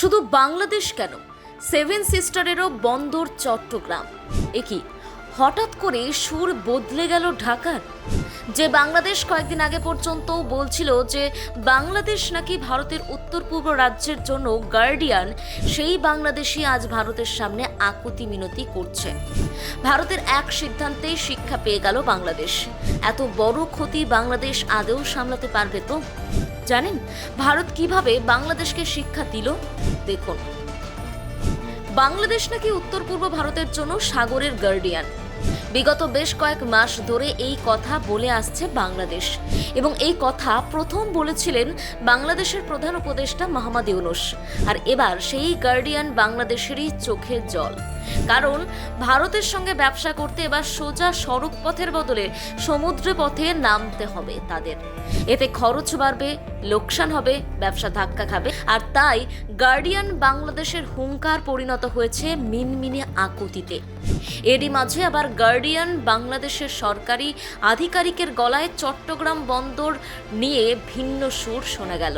শুধু বাংলাদেশ কেন? সেভেন সিস্টারেরও বন্দর চট্টগ্রাম। একই হঠাৎ করে সুর বদলে গেল ঢাকার? যে বাংলাদেশ কয়েকদিন আগে পর্যন্ত বলছিল যে বাংলাদেশ নাকি ভারতের উত্তর পূর্ব রাজ্যের জন্য গার্ডিয়ান সেই বাংলাদেশই আজ ভারতের সামনে আকুতি মিনতি করছে। ভারতের এক সিদ্ধান্তেই শিক্ষা পেয়ে গেল বাংলাদেশ। এত বড় ক্ষতি বাংলাদেশ আদৌ সামলাতে পারবে তো? জানেন? ভারত কীভাবে বাংলাদেশকে শিক্ষা দিল? দেখুন। বাংলাদেশ নাকি উত্তর পূর্ব ভারতের জন্য সাগরের গার্ডিয়ান। বিগত বেশ কয়েক মাস ধরে এই কথা বলে আসছে বাংলাদেশ। এবং এই কথা প্রথম বলেছিলেন বাংলাদেশের প্রধান উপদেষ্টা মোহাম্মদ ইউনুস। আর এবার সেই গার্ডিয়ান বাংলাদেশেরই চোখের জল। কারণ ভারতের সঙ্গে ব্যবসা করতে এবার সোজা সড়ক পথের বদলে সমুদ্র পথে নামতে হবে তাদের। এতে খরচ বাড়বে, লোকসান হবে, ব্যবসা ধাক্কা খাবে। আর তাই গার্ডিয়ান বাংলাদেশের হুঙ্কার পরিণত হয়েছে মিনমিনে আকুতিতে। এরই মাঝে আবার গার্ডিয়ান বাংলাদেশের সরকারি আধিকারিকের গলায় চট্টগ্রাম বন্দর নিয়ে ভিন্ন সুর শোনা গেল।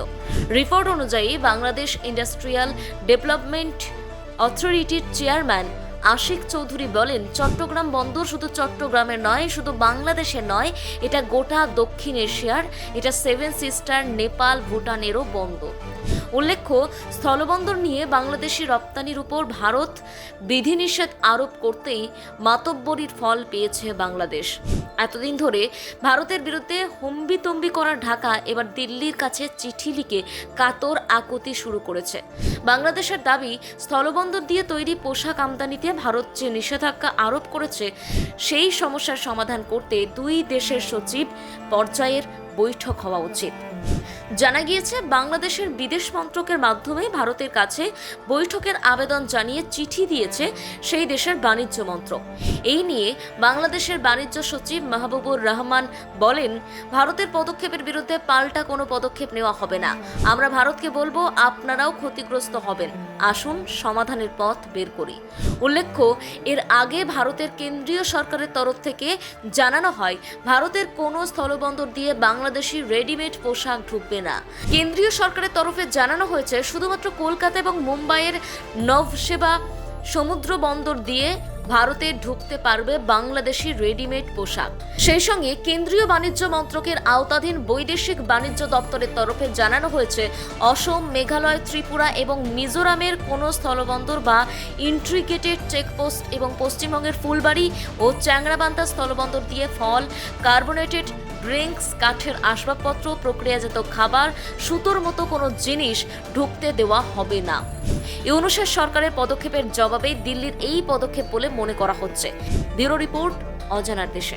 রিপোর্ট অনুযায়ী বাংলাদেশ ইন্ডাস্ট্রিয়াল ডেভেলপমেন্ট অথরিটির চেয়ারম্যান আশিক চৌধুরী বলেন, চট্টগ্রাম বন্দর শুধু চট্টগ্রামের নয়, শুধু বাংলাদেশের নয়, এটা গোটা দক্ষিণ এশিয়ার, এটা সেভেন সিস্টার নেপাল, ভুটানেরও বন্দর। উল্লেখ্য, স্থলবন্দর নিয়ে বাংলাদেশি রপ্তানির উপর ভারত বিধিনিষেধ আরোপ করতেই মাতব্বরির ফল পেয়েছে বাংলাদেশ। এতদিন ধরে ভারতের বিরুদ্ধে হম্বিতম্বি করা ঢাকা এবার দিল্লির কাছে চিঠি লিখে কাতর আকুতি শুরু করেছে। বাংলাদেশের দাবি, স্থলবন্দর দিয়ে তৈরি পোশাক আমদানিতে ভারত যে নিষেধাজ্ঞা আরোপ করেছে, সেই সমস্যার সমাধান করতে দুই দেশের সচিব পর্যায়ের বৈঠক হওয়া উচিত। জানা গিয়েছে, বাংলাদেশের বিদেশ মন্ত্রকের মাধ্যমে ভারতের কাছে বৈঠকের আবেদন জানিয়ে চিঠি দিয়েছে সেই দেশের বাণিজ্য মন্ত্রক। এই নিয়ে বাংলাদেশের বাণিজ্য সচিব মাহবুবুর রহমান বলেন, ভারতের পদক্ষেপের বিরুদ্ধে পাল্টা কোনো পদক্ষেপ নেওয়া হবে না। আমরা ভারতকে বলব, আপনারাও ক্ষতিগ্রস্ত হবেন। আসুন, সমাধানের পথ বের করি। উল্লেখ্য, এর আগে ভারতের কেন্দ্রীয় সরকারের তরফ থেকে জানানো হয়, ভারতের কোনো স্থলবন্দর দিয়ে বাংলাদেশি রেডিমেড পোশাক ঢুকবে না। কেন্দ্রীয় সরকারের তরফে জানানো হয়েছে, শুধুমাত্র কলকাতা এবং মুম্বাইয়ের নভসেবা সমুদ্র বন্দর দিয়ে ভারতে ঢুকতে পারবে বাংলাদেশি রেডিমেড পোশাক। সেই সঙ্গে কেন্দ্রীয় বাণিজ্য মন্ত্রকের আওতাধীন বৈদেশিক বাণিজ্য দপ্তরের তরফে জানানো হয়েছে, অসম, মেঘালয়, ত্রিপুরা এবং মিজোরামের কোনো স্থলবন্দর বা ইন্ট্রিগেটেড চেকপোস্ট এবং পশ্চিমবঙ্গের ফুলবাড়ি ও চ্যাংরাবান্ধা স্থলবন্দর দিয়ে ফল, কার্বোনেটেড ড্রিঙ্কস, কাঠের আসবাবপত্র, প্রক্রিয়াজাত খাবার, সুতোর মতো কোনো জিনিস ঢুকতে দেওয়া হবে না। ইউনুসের সরকারের পদক্ষেপের জবাবে দিল্লির এই পদক্ষেপ বলে মনে করা হচ্ছে। ব্যুরো রিপোর্ট, অজানার দেশে।